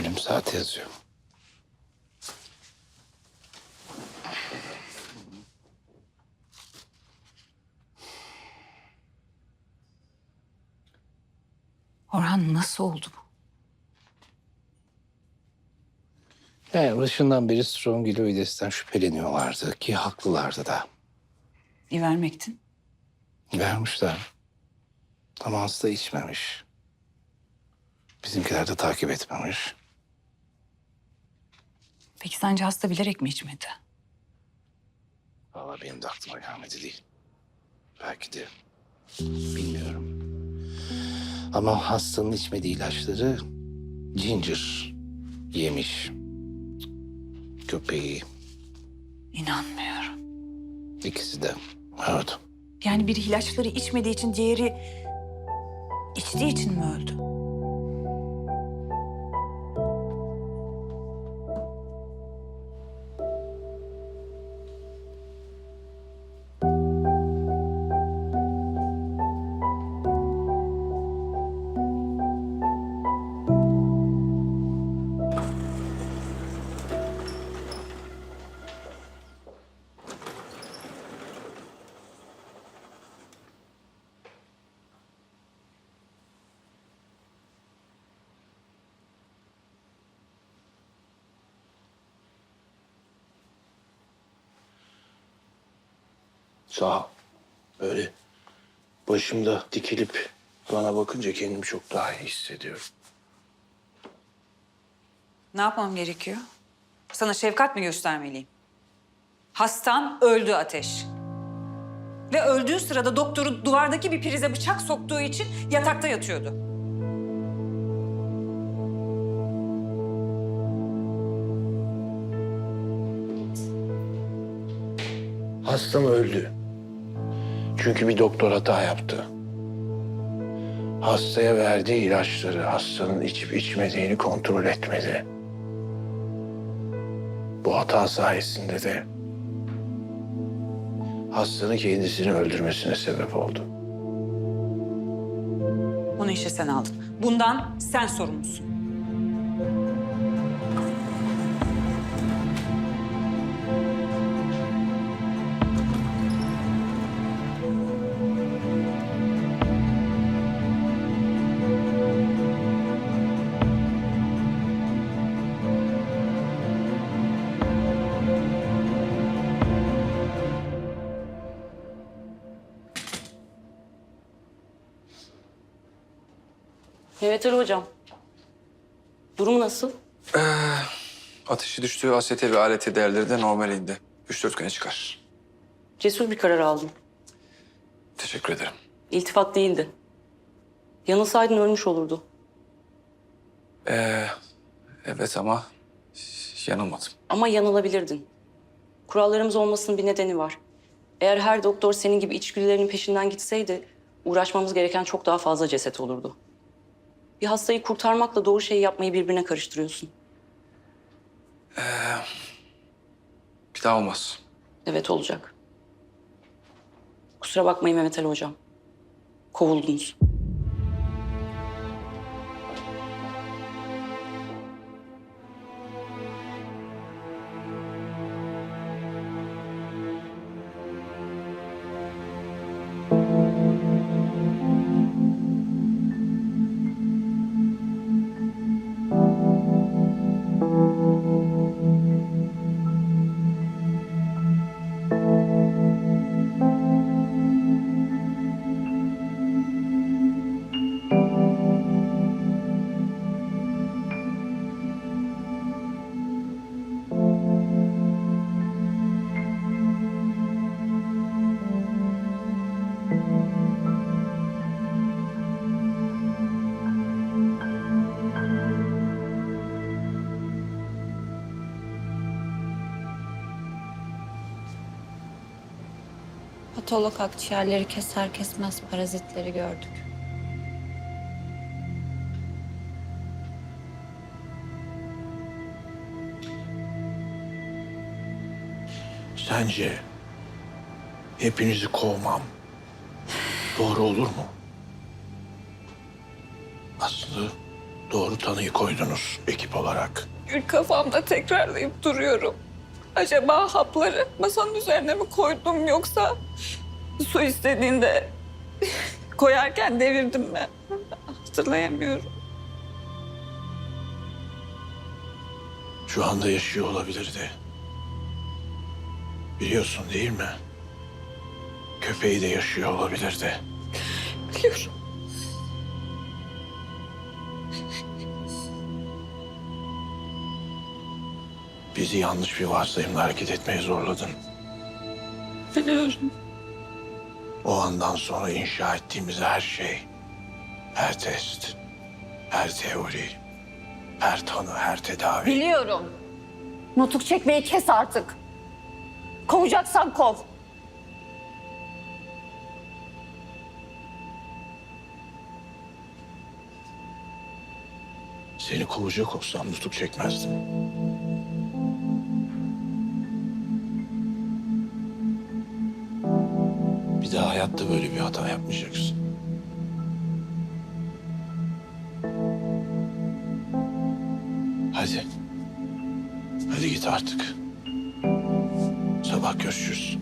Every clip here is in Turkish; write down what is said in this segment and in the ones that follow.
Ölüm saati yazıyor. Orhan nasıl oldu bu? Yani başından beri strongyloides'ten şüpheleniyorlardı ki haklılardı da. İvermektin. Vermişler. Ama hasta içmemiş. Bizimkiler de takip etmemiş. Peki sence hasta bilerek mi içmedi? Vallahi benim de aklıma gelmedi değil. Belki de bilmiyorum. Ama hastanın içmediği ilaçları Ginger yemiş. Köpeği İnanmıyorum. ikisi de. Evet. Yani biri ilaçları içmediği için diğeri içtiği için mi öldü? Sağ. Öyle başımda dikilip bana bakınca kendimi çok daha iyi hissediyorum. Ne yapmam gerekiyor? Sana şefkat mi göstermeliyim? Hastan öldü Ateş. Ve öldüğü sırada doktoru duvardaki bir prize bıçak soktuğu için yatakta yatıyordu. Hastam öldü. Çünkü bir doktor hata yaptı. Hastaya verdiği ilaçları hastanın içip içmediğini kontrol etmedi. Bu hata sayesinde de hastanın kendisini öldürmesine sebep oldu. Bunu işe sen aldın. Bundan sen sorumlusun. Mehmet Ali Hocam. Durum nasıl? Ateşi düştüğü AST ve ALT değerleri de normalinde. 3-4 güne çıkar. Cesur bir karar aldın. Teşekkür ederim. İltifat değildi. Yanılsaydın ölmüş olurdu. Ee, evet ama yanılmadım. Ama yanılabilirdin. Kurallarımız olmasının bir nedeni var. Eğer her doktor senin gibi içgüdülerinin peşinden gitseydi... ...uğraşmamız gereken çok daha fazla ceset olurdu. Bir hastayı kurtarmakla doğru şeyi yapmayı birbirine karıştırıyorsun. Bir daha olmaz. Evet olacak. Kusura bakmayın Mehmet Ali Hocam. Kovuldunuz. Patolog akciğerleri keser kesmez parazitleri gördük. Sence hepinizi kovmam doğru olur mu? Aslı Doğru tanıyı koydunuz ekip olarak. Kafamda tekrarlayıp duruyorum. Acaba hapları masanın üzerine mi koydum yoksa su istediğinde koyarken devirdim mi? Hatırlayamıyorum. Şu anda yaşıyor olabilirdi. Biliyorsun değil mi? Köpeği de yaşıyor olabilirdi. Biliyorum. Bizi yanlış bir varsayımla hareket etmeye zorladın. Biliyorum. O andan sonra inşa ettiğimiz her şey, her test, her teori, her tanı, her tedavi. Biliyorum. Nutuk çekmeyi kes artık. Kovacaksan kov. Seni kovacak olsam nutuk çekmezdim. Hayatta böyle bir hata yapmayacaksın. Hadi. Hadi git artık. Sabah görüşürüz.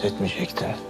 Pes